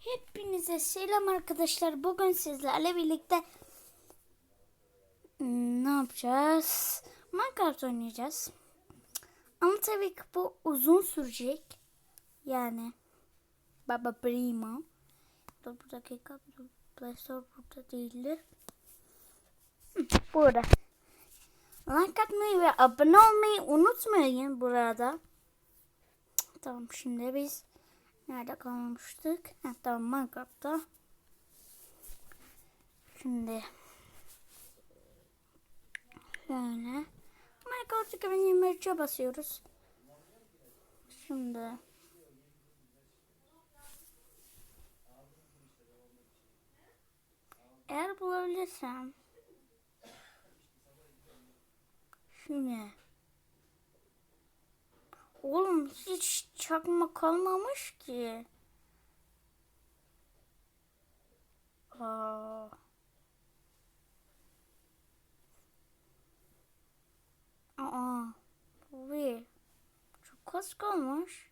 Hepinize selam arkadaşlar. Bugün sizlerle birlikte hmm, ne yapacağız? Minecraft oynayacağız. Ama tabii ki bu uzun sürecek. Yani Baba Prima. Dur bir dakika. Play Store burada değildir. Hı, Burada. Like atmayı ve abone olmayı unutmayın burada. Tamam şimdi biz nerede kalmıştık? Ha, tamam Minecraft'ta. Şimdi şöyle Minecraft 2023'e basıyoruz. Şimdi eğer bulabilirsem Şimdi Oğlum hiç çakma kalmamış ki. Aa. Aa. Tabii. Çok az kalmış.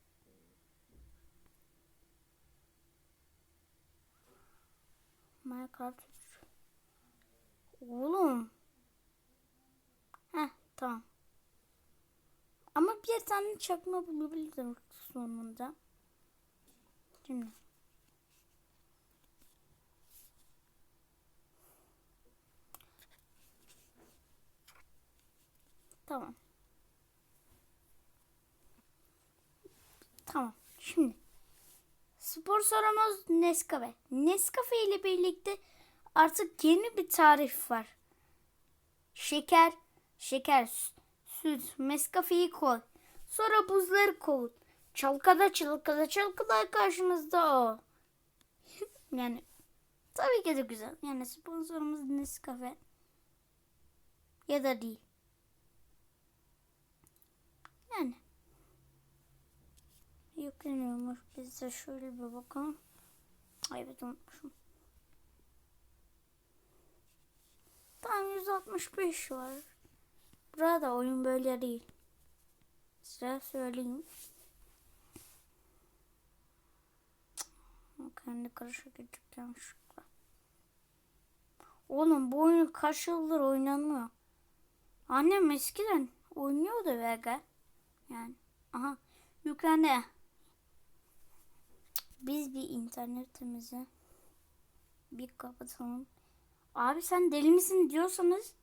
Minecraft. Oğlum. Heh tamam. Bir tane çakma bulabilirim sonunda. Şimdi. Tamam. Tamam. Şimdi. Spor sorumuz Nescafe. Nescafe ile birlikte artık yeni bir tarif var. Şeker, şeker, süt, Nescafe'yi koy. Sonra buzları koy. Çalkada çalkada çalkada karşınızda o. yani tabii ki de güzel. Yani sponsorumuz Nescafe. Ya da değil. Yani. Yükleniyormuş. Biz de şöyle bir bakalım. Ay evet unutmuşum. Tam 165 var. Burada oyun böyle değil. Size söyleyeyim. Kendi karışık gideceğim şurada. Oğlum bu oyun kaç yıldır oynanmıyor. Annem eskiden oynuyordu Vega. Yani aha yüklendi. Biz bir internetimizi bir kapatalım. Abi sen deli misin diyorsanız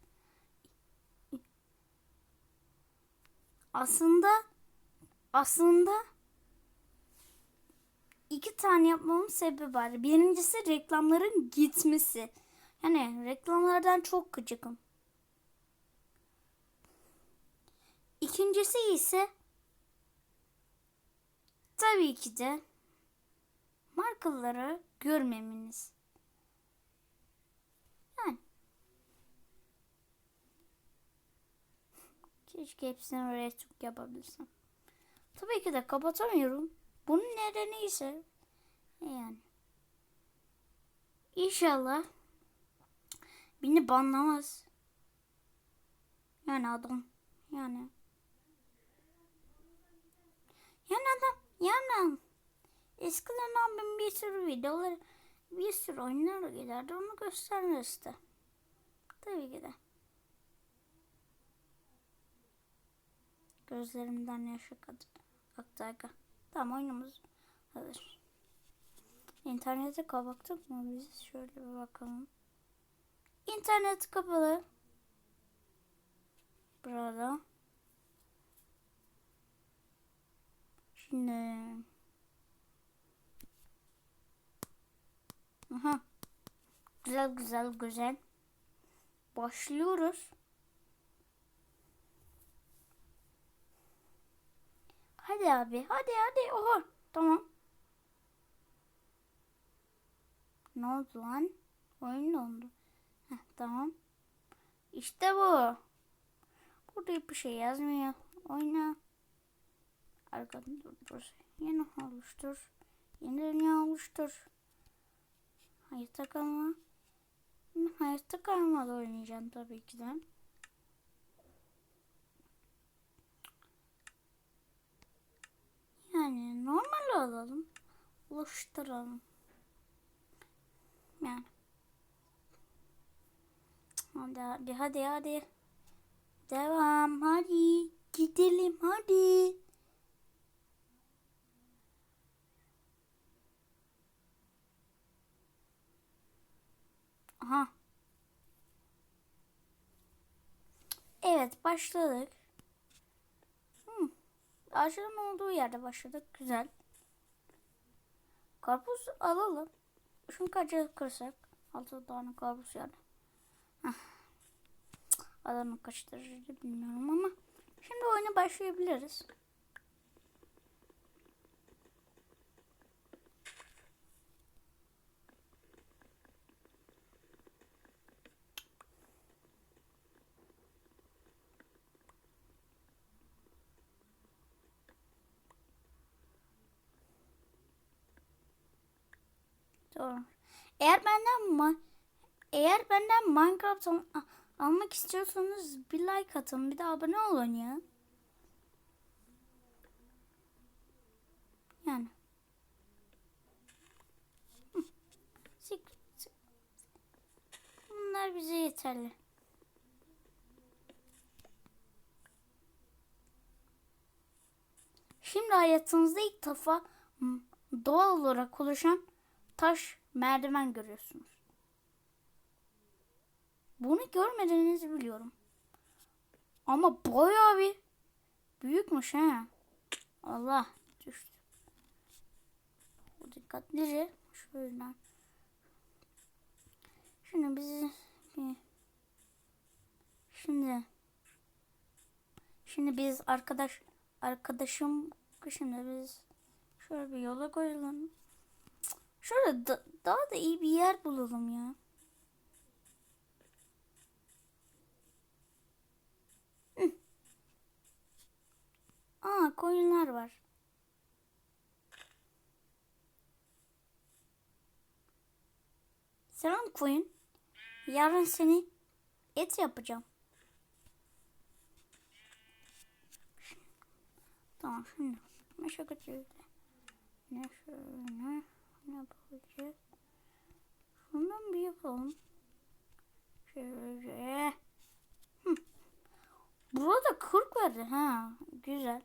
aslında aslında iki tane yapmamın sebebi var. Birincisi reklamların gitmesi. Yani reklamlardan çok gıcıkım. İkincisi ise tabii ki de markaları görmemeniz. Yani keşke hepsini retweet yapabilsem. Tabii ki de kapatamıyorum. Bunun nedeni ise yani İnşallah beni banlamaz. Yani adam yani yani adam yani eskiden abim bir sürü videolar bir sürü oyunlar giderdi onu göstermek işte. Tabii ki de. Gözlerimden yaş. Aktı aga. Tamam oyunumuz hazır. İnternete kapattık mı biz? Şöyle bir bakalım. İnternet kapalı. Burada. Şimdi. Aha. Güzel güzel güzel. Başlıyoruz. Hadi abi. Hadi hadi. Oha. Tamam. Ne oldu lan? Oyun dondu. Heh, tamam. İşte bu. Burada bir şey yazmıyor. Oyna. Arkadan durdur. Yeni oluştur. Yeni dünya oluştur. Hayatta kalma. Hayatta kalmadı oynayacağım tabii ki de. Yani normal alalım. Oluşturalım. Yani. Hadi hadi hadi hadi. Devam hadi. Gidelim hadi. Aha. Evet başladık. Ağaçların olduğu yerde başladık. Güzel. Karpuz alalım. Şunu kaça kırsak? Altı tane karpuz yani. Heh. Adamı kaçtırır bilmiyorum ama. Şimdi oyuna başlayabiliriz. Eğer benden ma eğer benden Minecraft al- almak istiyorsanız bir like atın, bir de abone olun ya. Yani. Bunlar bize yeterli. Şimdi hayatınızda ilk defa doğal olarak oluşan taş merdiven görüyorsunuz. Bunu görmediğinizi biliyorum. Ama bayağı bir büyükmüş ha. Allah düştü. Bu dikkatlice şöyle. Şimdi bizi şimdi şimdi biz arkadaş arkadaşım şimdi biz şöyle bir yola koyalım. Şöyle da- daha da iyi bir yer bulalım ya. Hı. Aa koyunlar var. Selam koyun. Yarın seni et yapacağım. Tamam şimdi meşakkat şöyle. Ne şöyle. Ne yapacağız? Şundan bir yapalım. Şöyle. Hı. Burada 40 verdi ha. Güzel.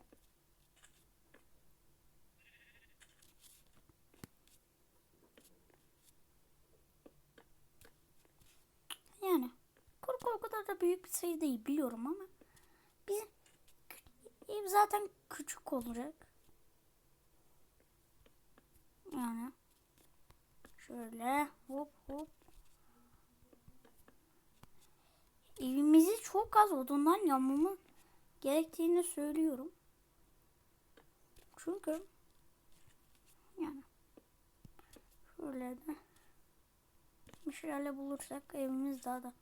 Yani 40 o kadar da büyük bir sayı değil biliyorum ama bizim ev zaten küçük olacak. Yani şöyle hop hop. Evimizi çok az odundan yapmamı gerektiğini söylüyorum. Çünkü yani şöyle de bir şeylerle bulursak evimiz daha da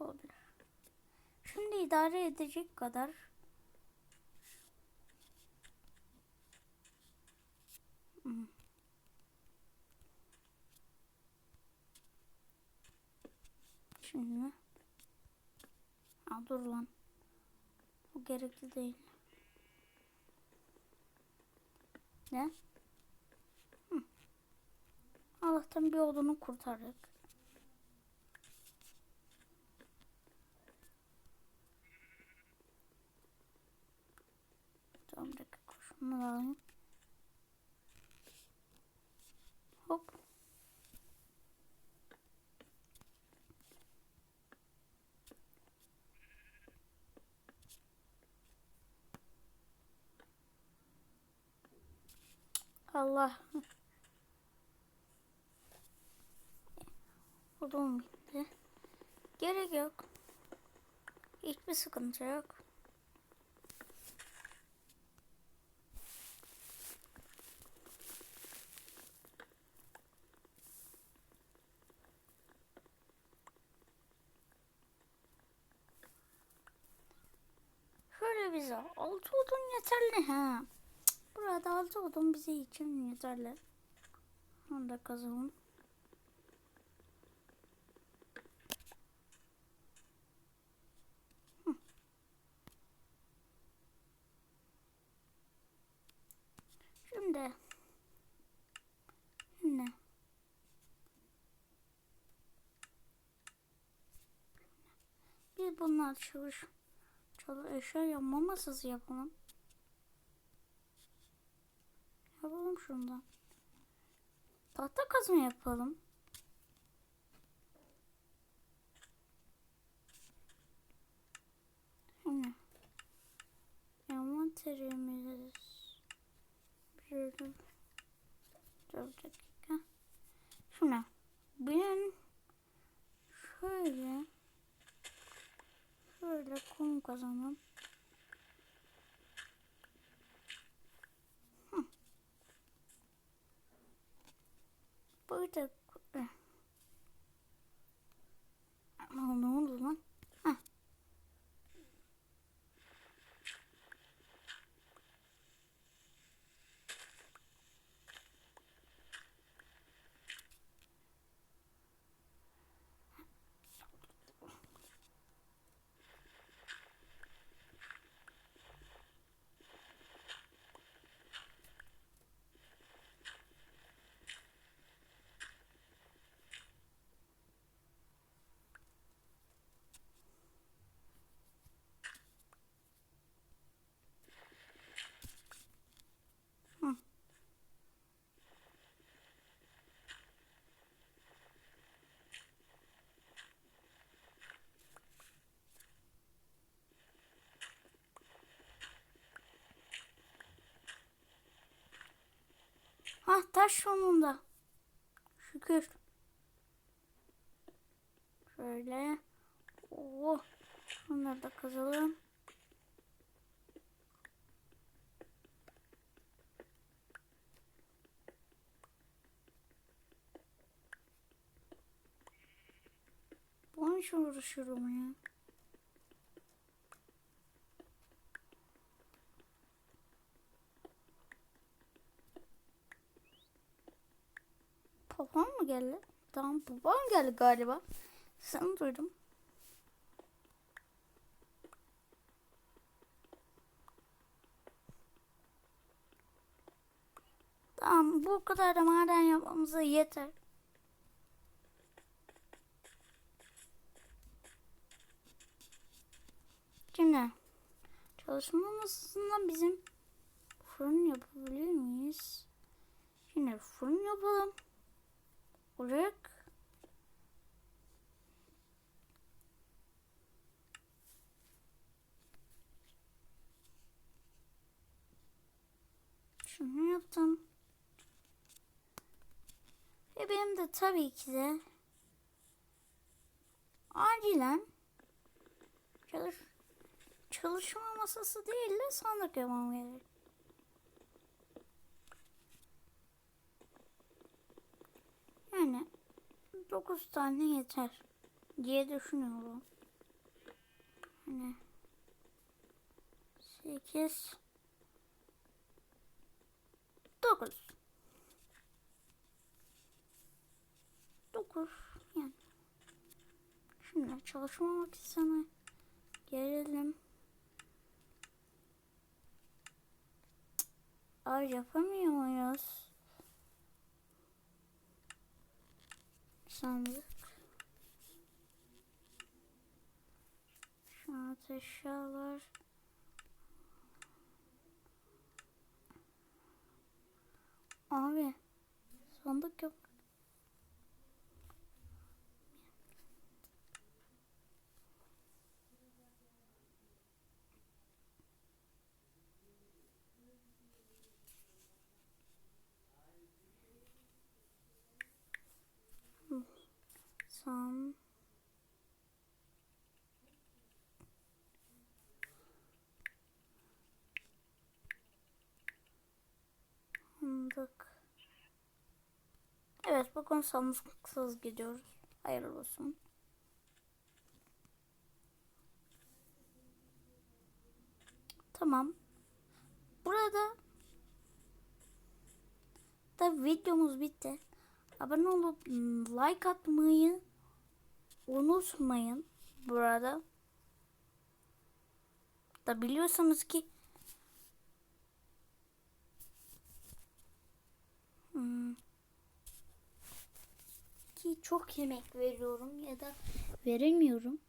olabilir. Şimdi idare edecek kadar Hmm. Şimdi Ha dur lan. Bu gerekli değil. Ne? Hı. Allah'tan bir odunu kurtardık. Tamam dakika. Şunu da alayım. Hop. Allah. Odun bitti. Gerek yok. Hiçbir sıkıntı yok. Şöyle bize altı odun yeterli ha. Burada altı odun bize için yeterli. Onu da kazanalım. Şimdi ne? Biz bunlar çalış çalış eşya yapma masası yapalım. Yapalım şundan. Tahta kazma yapalım. Şimdi. Envanterimiz. Bir, dakika. Şuna. Ben şöyle şöyle kum kazanım. Burada eh. Ama ne oldu lan? Heh. Hah taş sonunda. Şükür. Şöyle. Oo. Bunları da kazalım. Bunun için uğraşıyorum ya. Babam mı geldi? Tamam babam geldi galiba. Sen duydum. Tamam bu kadar da maden yapmamıza yeter. Şimdi çalışma masasında bizim fırın yapabilir miyiz? Şimdi fırın yapalım. Ocak. Şunu yaptım. Ve benim de tabii ki de acilen çalış çalışma masası değil de sandık yapmam gerek. Yani 9 tane yeter diye düşünüyorum. Hani 8 9 9 yani şimdi çalışma makinesine gelelim. Ay yapamıyor muyuz? Sandık. Şu an eşyalar. Abi sandık yok. Sandık. Evet bugün sandıksız gidiyoruz. Hayırlı olsun. Tamam. Burada da videomuz bitti. Abone olup like atmayı unutmayın. Burada da biliyorsanız ki hmm, ki çok yemek veriyorum ya da veremiyorum.